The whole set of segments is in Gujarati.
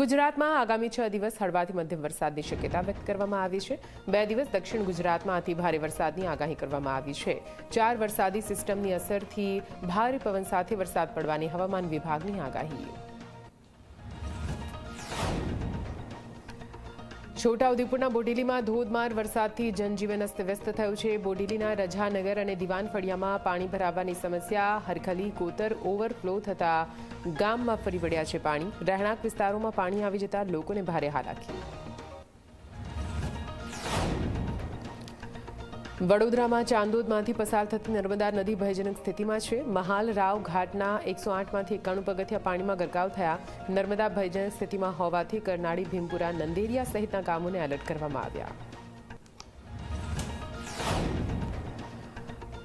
ગુજરાતમાં આગામી છ દિવસ હળવાથી મધ્યમ વરસાદની શક્યતા વ્યક્ત કરવામાં આવી છે. બે દિવસ દક્ષિણ ગુજરાતમાં અતિ ભારે વરસાદની આગાહી કરવામાં આવી છે. ચાર વરસાદી સિસ્ટમની અસરથી ભારે પવન સાથે વરસાદ પડવાની હવામાન વિભાગની આગાહી. છોટાઉદેપુરના બોડેલીમાં ધોધમાર વરસાદથી જનજીવન અસ્તવ્યસ્ત થયું છે. બોડેલીના રજાનગર અને દિવાન ફળિયામાં પાણી ભરાવાની સમસ્યા, હરખલી, કોતર ઓવરફ્લો થતા ગામમાં ફરી વળ્યા છે પાણી. રહેણાંક વિસ્તારોમાં પાણી આવી જતા લોકોને ભારે હાલાકી. વડોદરામાં ચાંદોદમાંથી પસાર થતી નર્મદા નદી ભયજનક સ્થિતિમાં છે. મહાલ રાવ ઘાટના એકસો આઠમાંથી એકાણું પગથિયા પાણીમાં ગરકાવ થયા. નર્મદા ભયજનક સ્થિતિમાં હોવાથી કરનાળી ભીમપુરા, નંદેરિયા સહિતના ગામોને એલર્ટ કરવામાં આવ્યા.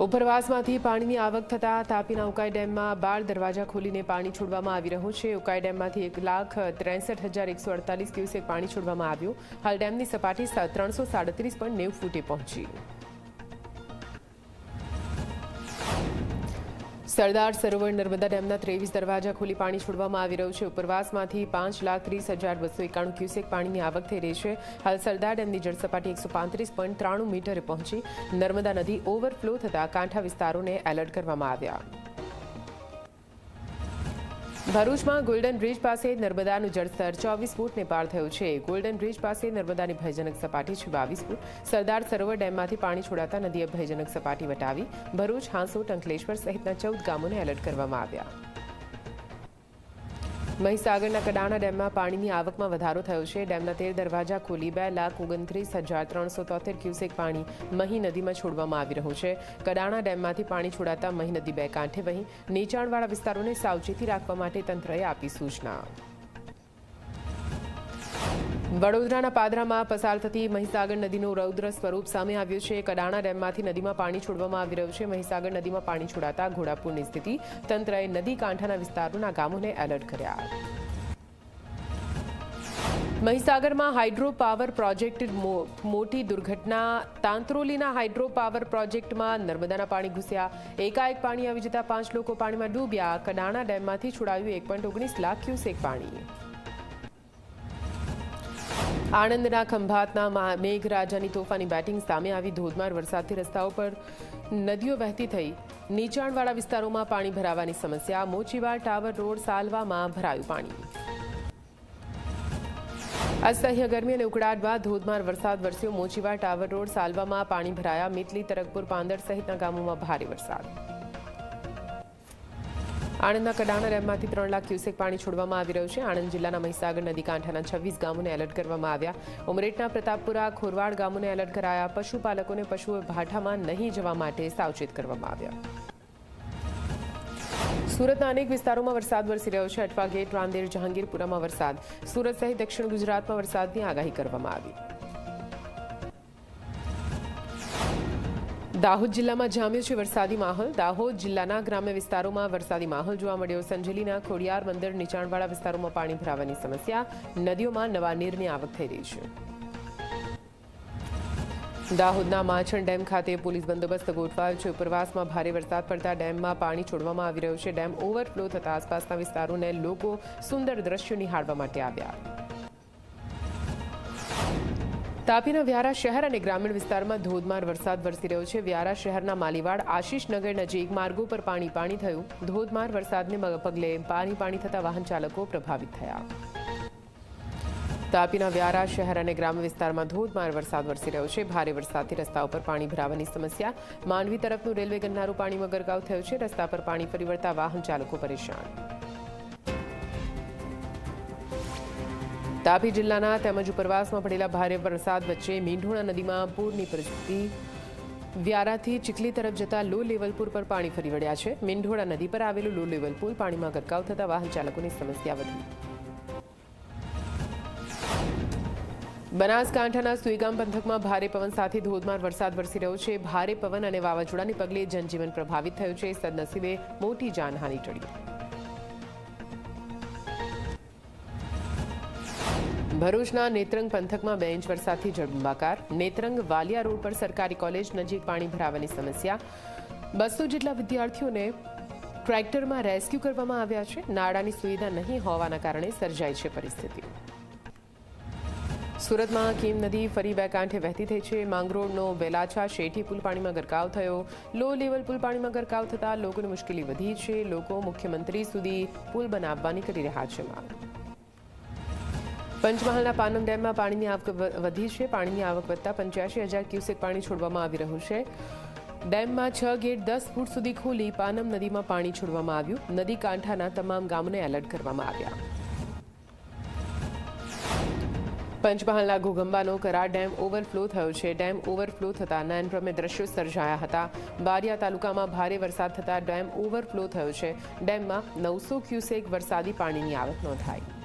ઉપરવાસમાંથી પાણીની આવક થતા તાપીના ઉકાઈ ડેમમાં બાર દરવાજા ખોલીને પાણી છોડવામાં આવી રહ્યું છે. ઉકાઈ ડેમમાંથી એક લાખ ત્રેસઠ હજાર એકસો અડતાલીસ ક્યુસેક પાણી છોડવામાં આવ્યું. હાલ ડેમની સપાટી ત્રણસો સાડત્રીસ પોઈન્ટ નેવું ફૂટે પહોંચી. સરદાર સરોવર નર્મદા ડેમના ત્રેવીસ દરવાજા ખોલી પાણી છોડવામાં આવી રહ્યું છે. ઉપરવાસમાંથી પાંચ લાખ ત્રીસ હજાર બસો એકાણું ક્યુસેક પાણીની આવક થઈ રહી છે. હાલ સરદાર ડેમની જળસપાટી એકસો પાંત્રીસ પોઈન્ટ ત્રાણું મીટરે પહોંચી. નર્મદા નદી ઓવરફ્લો થતાં કાંઠા વિસ્તારોને એલર્ટ કરવામાં આવ્યા. ભરૂચમાં ગોલ્ડન બ્રિજ પાસે નર્મદાનું જળસ્તર ચોવીસ ફૂટને પાર થયું છે. ગોલ્ડન બ્રિજ પાસે નર્મદાની ભયજનક સપાટી છે બાવીસ ફૂટ. સરદાર સરોવર ડેમમાંથી પાણી છોડાતા નદીએ ભયજનક સપાટી વટાવી. ભરૂચ હાંસો ટંકલેશ્વર સહિતના ચૌદ ગામોને એલર્ટ કરવામાં આવ્યા. મહીસાગરના કડાણા ડેમમાં પાણીની આવકમાં વધારો થયો છે. ડેમના તેર દરવાજા ખોલી બે લાખ ઓગણત્રીસ હજાર ત્રણસો તોતેર ક્યુસેક પાણી મહી નદીમાં છોડવામાં આવી રહ્યું છે. કડાણા ડેમમાંથી પાણી છોડાતા મહી નદી બે કાંઠે વહી. નીચાણવાળા વિસ્તારોને સાવચેતી રાખવા માટે તંત્રએ આપી સૂચના. વડોદરાના પાદરામાં પસાર થતી મહીસાગર નદીનું રૌદ્ર સ્વરૂપ સામે આવ્યું છે. કડાણા ડેમમાંથી નદીમાં પાણી છોડવામાં આવી રહ્યું છે. મહીસાગર નદીમાં પાણી છોડાતા ઘોડાપુરની સ્થિતિ તંત્રએ નદી કાંઠાના વિસ્તારોના ગામોને એલર્ટ કર્યા. મહીસાગરમાં હાઇડ્રો પાવર પ્રોજેક્ટ મોટી દુર્ઘટના તાંત્રોલીના હાઇડ્રો પાવર પ્રોજેક્ટમાં નર્મદાના પાણી ઘૂસ્યા. એકાએક પાણી આવી જતા પાંચ લોકો પાણીમાં ડૂબ્યા. કડાણા ડેમમાંથી છોડાયું એક લાખ ક્યુસેક પાણી. આણંદના ખંભાતના મેઘરાજાની તોફાની બેટિંગ સામે આવી ધોધમાર વરસાદથી રસ્તાઓ પર નદીઓ વહેતી થઈ. નીચાણવાળા વિસ્તારોમાં પાણી ભરાવાની સમસ્યા. મોચીવાડ ટાવર રોડ સાલવામાં ભરાયું પાણી. અસહ્ય ગરમી અને ઉકળાટ બાદ ધોધમાર વરસાદ વરસ્યો. મોચીવાડ ટાવર રોડ સાલવામાં પાણી ભરાયા. મીટલી, તરકપુર, પાંદર સહિતના ગામોમાં ભારે વરસાદ. આણંદના કડાણા ડેમમાંથી ત્રણ લાખ ક્યુસેક પાણી છોડવામાં આવી રહ્યું છે. આણંદ જિલ્લાના મહીસાગર નદી કાંઠાના છવ્વીસ ગામોને એલર્ટ કરવામાં આવ્યા. ઉમરેટના પ્રતાપપુરા, ખોરવાડ ગામોને એલર્ટ કરાયા. પશુપાલકોને પશુઓ ભાઠામાં નહીં જવા માટે સાવચેત કરવામાં આવ્યા. સુરતના અનેક વિસ્તારોમાં વરસાદ વરસી રહ્યો છે. અઠવા ગેટ, રાંદેર, જહાંગીરપુરામાં વરસાદ. સુરત સહિત દક્ષિણ ગુજરાતમાં વરસાદની આગાહી કરવામાં આવી. દાહોદ જિલ્લામાં જામ્યો છે વરસાદી માહોલ. દાહોદ જિલ્લાના ગ્રામ્ય વિસ્તારોમાં વરસાદી માહોલ જોવા મળ્યો. સંજેલીના ખોડિયાર મંદિર, નીચાણવાળા વિસ્તારોમાં પાણી ભરાવાની સમસ્યા. નદીઓમાં નવા નીરની આવક થઈ રહી છે. દાહોદના માછણ ડેમ ખાતે પોલીસ બંદોબસ્ત ગોઠવાયો છે. ઉપરવાસમાં ભારે વરસાદ પડતા ડેમમાં પાણી છોડવામાં આવી રહ્યું છે. ડેમ ઓવરફ્લો થતા આસપાસના વિસ્તારોને લોકો સુંદર દ્રશ્યો નિહાળવા માટે આવ્યા. તાપીના વ્યારા શહેર અને ગ્રામીણ વિસ્તારમાં ધોધમાર વરસાદ વરસી રહ્યો છે. વ્યારા શહેરના માલીવાડ આશીષનગર નજીક માર્ગો પર પાણી પાણી થયું. ધોધમાર વરસાદને પગલે પાણી પાણી થતા વાહન ચાલકો પ્રભાવિત થયા. તાપીના વ્યારા શહેર અને ગ્રામ્ય વિસ્તારમાં ધોધમાર વરસાદ વરસી રહ્યો છે. ભારે વરસાદથી રસ્તા ઉપર પાણી ભરાવાની સમસ્યા. માંડવી તરફનું રેલવે ગન્નારું પાણીમાં ગરકાવ થયું છે. રસ્તા પર પાણી ફરી વાહન ચાલકો પરેશાન. તાપી જિલ્લાના તેમજ ઉપરવાસમાં પડેલા ભારે વરસાદ વચ્ચે મીંઢોણા નદીમાં પૂરની પરિસ્થિતિ. વ્યારાથી ચીખલી તરફ જતા લો લેવલ પુલ પર પાણી ફરી વળ્યા છે. મીંઢોળા નદી પર આવેલું લો લેવલ પુલ પાણીમાં ગરકાવ થતા વાહન ચાલકોની સમસ્યા વધી. બનાસકાંઠાના સુઈગામ પંથકમાં ભારે પવન સાથે ધોધમાર વરસાદ વરસી રહ્યો છે. ભારે પવન અને વાવાઝોડાને પગલે જનજીવન પ્રભાવિત થયું છે. સદનસીબે મોટી જાનહાની ટળી. ભરૂચના નેત્રંગ પંથકમાં બે ઇંચ વરસાદથી જળબંબાકાર નેત્રંગ વાલિયા રોડ પર સરકારી કોલેજ નજીક પાણી ભરાવાની સમસ્યા. બસો જેટલા વિદ્યાર્થીઓને ટ્રેક્ટરમાં રેસ્ક્યુ કરવામાં આવ્યા છે. નાળાની સુવિધા નહીં હોવાના કારણે સર્જાઈ છે પરિસ્થિતિ. સુરતમાં કીમ નદી ફરી બે કાંઠે વહેતી થઈ છે. માંગરોળનો બેલાછા શેઠી પુલ પાણીમાં ગરકાવ થયો. લો લેવલ પુલ પાણીમાં ગરકાવ થતાં લોકોની મુશ્કેલી વધી છે. લોકો મુખ્યમંત્રી સુધી પુલ બનાવવાની કરી રહ્યા છે માંગ. પંચમહાલના પાનમ ડેમમાં પાણીની આવક વધી છે. પાણીની આવક વધતા પંચ્યાસી હજાર ક્યુસેક પાણી છોડવામાં આવી રહ્યું છે. ડેમમાં છ ગેટ દસ ફૂટ સુધી ખોલી પાનમ નદીમાં પાણી છોડવામાં આવ્યું. નદી કાંઠાના તમામ ગામોને એલર્ટ કરવામાં આવ્યા. પંચમહાલના ઘોગંબાનો કરાર ડેમ ઓવરફ્લો થયો છે. ડેમ ઓવરફ્લો થતાં નયનપ્રમે દ્રશ્યો સર્જાયા હતા. બારિયા તાલુકામાં ભારે વરસાદ થતાં ડેમ ઓવરફ્લો થયો છે. ડેમમાં નવસો ક્યુસેક વરસાદી પાણીની આવક નોંધાઈ.